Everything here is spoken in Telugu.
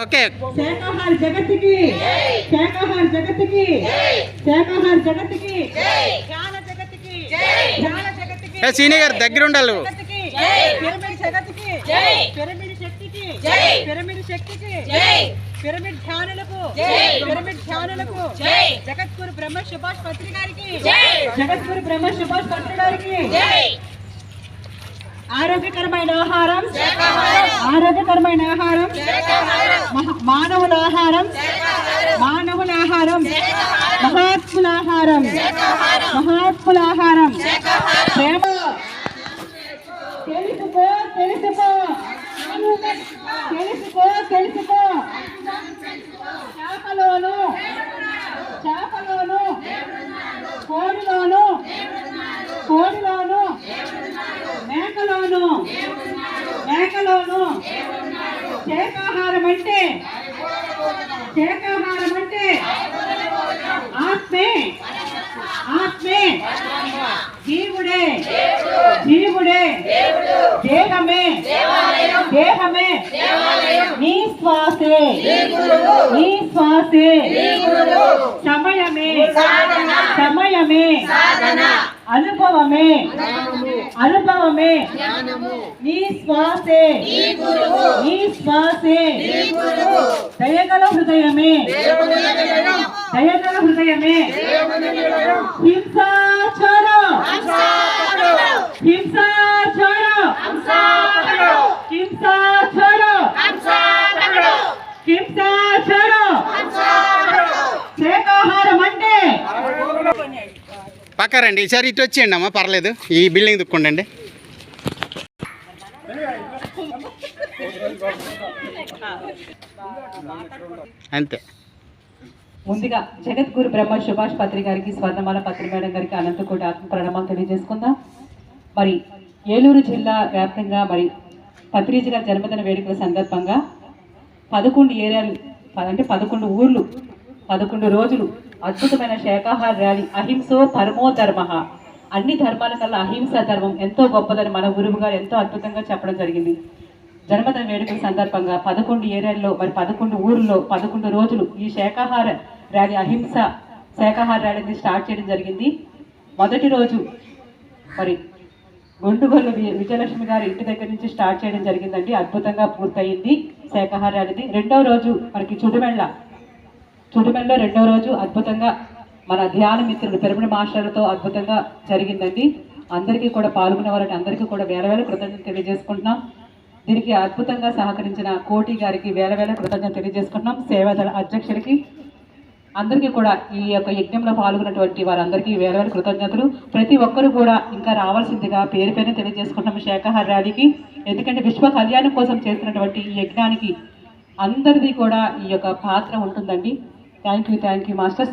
ఓకే. శాకాహార జగత్తుకి. శాకాహార జగత్తుకి. శాకాహార జగత్తుకి. జ్ఞాన జగత్తుకి. జ్ఞాన జగత్తుకి. ఏ సీనియర్ గారు దగ్గర ఉండాలి జగత్తుకి పిరమిడ్ జగత్తుకి. పిరమిడ్ శక్తికి. పిరమిడ్ శక్తికి. పిరమిడ్ ధ్యానులకు. పిరమిడ్ ధ్యానులకు. జగద్గురు బ్రహ్మ సుభాష్ పత్రి గారికి. బ్రహ్మ సుభాష్ పత్రి గారికి. ఆరోగ్యకరమైన ఆహారం. ఆరోగ్యకరమైన ఆహారం. మానవుల ఆహారం. మానవుల ఆహారం. మహాత్ముల ఆహారం. మహాత్ముల ఆహారం. శాకాహారం అంటే శాకాహారం అంటే ఆత్మే. ఆత్మే. జీవుడే. జీవుడే. దేహమే. దేహమే. నీ శ్వాసే. నీ శ్వాసే. సమయమే. సమయమే. అనుభవమే. అనుభవమే. నీ శ్వాసే. నీ శ్వాసే. దయగల హృదయమే. దయగల హృదయమే. హింసాచార. హింసాచార. పక్క రండి ఈసారి ఇటు వచ్చేయండి అమ్మా పర్లేదు. ఈ బిల్డింగ్ దుక్కుండండి అంతే. ముందుగా జగద్గురు బ్రహ్మ సుభాష్ పత్రి గారికి స్వర్ణమాల పత్రి మేడం గారికి అనంతకోటి ఆత్మ ప్రణామాలు తెలియజేసుకుందాం. మరి ఏలూరు జిల్లా వ్యాప్తంగా మరి పత్రిజీ గారి జన్మదిన వేడుకల సందర్భంగా పదకొండు ఏరియాలు అంటే పదకొండు ఊర్లు పదకొండు రోజులు అద్భుతమైన శాకాహార ర్యాలీ అహింసో పరమో ధర్మ. అన్ని ధర్మాల కల్లా అహింస ధర్మం ఎంతో గొప్పదని మన గురువు గారు ఎంతో అద్భుతంగా చెప్పడం జరిగింది. జన్మదిన వేడుకల సందర్భంగా పదకొండు ఏరియాల్లో మరి పదకొండు ఊర్లో పదకొండు రోజులు ఈ శాకాహార ర్యాలీ అహింస శాకాహార ర్యాలీని స్టార్ట్ చేయడం జరిగింది. మొదటి రోజు మరి గుండుగొల్లు వి- విజయలక్ష్మి గారి ఇంటి దగ్గర నుంచి స్టార్ట్ చేయడం జరిగిందండి. అద్భుతంగా పూర్తయింది శాకాహార ర్యాలీది. రెండవ రోజు మనకి చుడుమెళ్ళ చుట్టుపల్లిలో రెండవ రోజు అద్భుతంగా మన ధ్యాన మిత్రులు పెరుమడి మాస్టర్లతో అద్భుతంగా జరిగిందండి. అందరికీ కూడా పాల్గొన్న వారిని అందరికీ కూడా వేల వేల కృతజ్ఞతలు తెలియజేసుకుంటున్నాం. దీనికి అద్భుతంగా సహకరించిన కోటి గారికి వేల వేల కృతజ్ఞతలు తెలియజేసుకుంటున్నాం. సేవాదళ అధ్యక్షుడికి అందరికీ కూడా ఈ యొక్క యజ్ఞంలో పాల్గొన్నటువంటి వారందరికీ వేల వేల కృతజ్ఞతలు. ప్రతి ఒక్కరు కూడా ఇంకా రావాల్సిందిగా పేరు పైన తెలియజేసుకుంటున్నాం శాఖాహార ర్యాలీకి ఎందుకంటే విశ్వ కళ్యాణం కోసం చేస్తున్నటువంటి ఈ యజ్ఞానికి అందరిది కూడా ఈ యొక్క పాత్ర ఉంటుందండి. Thank you, thank you, masters.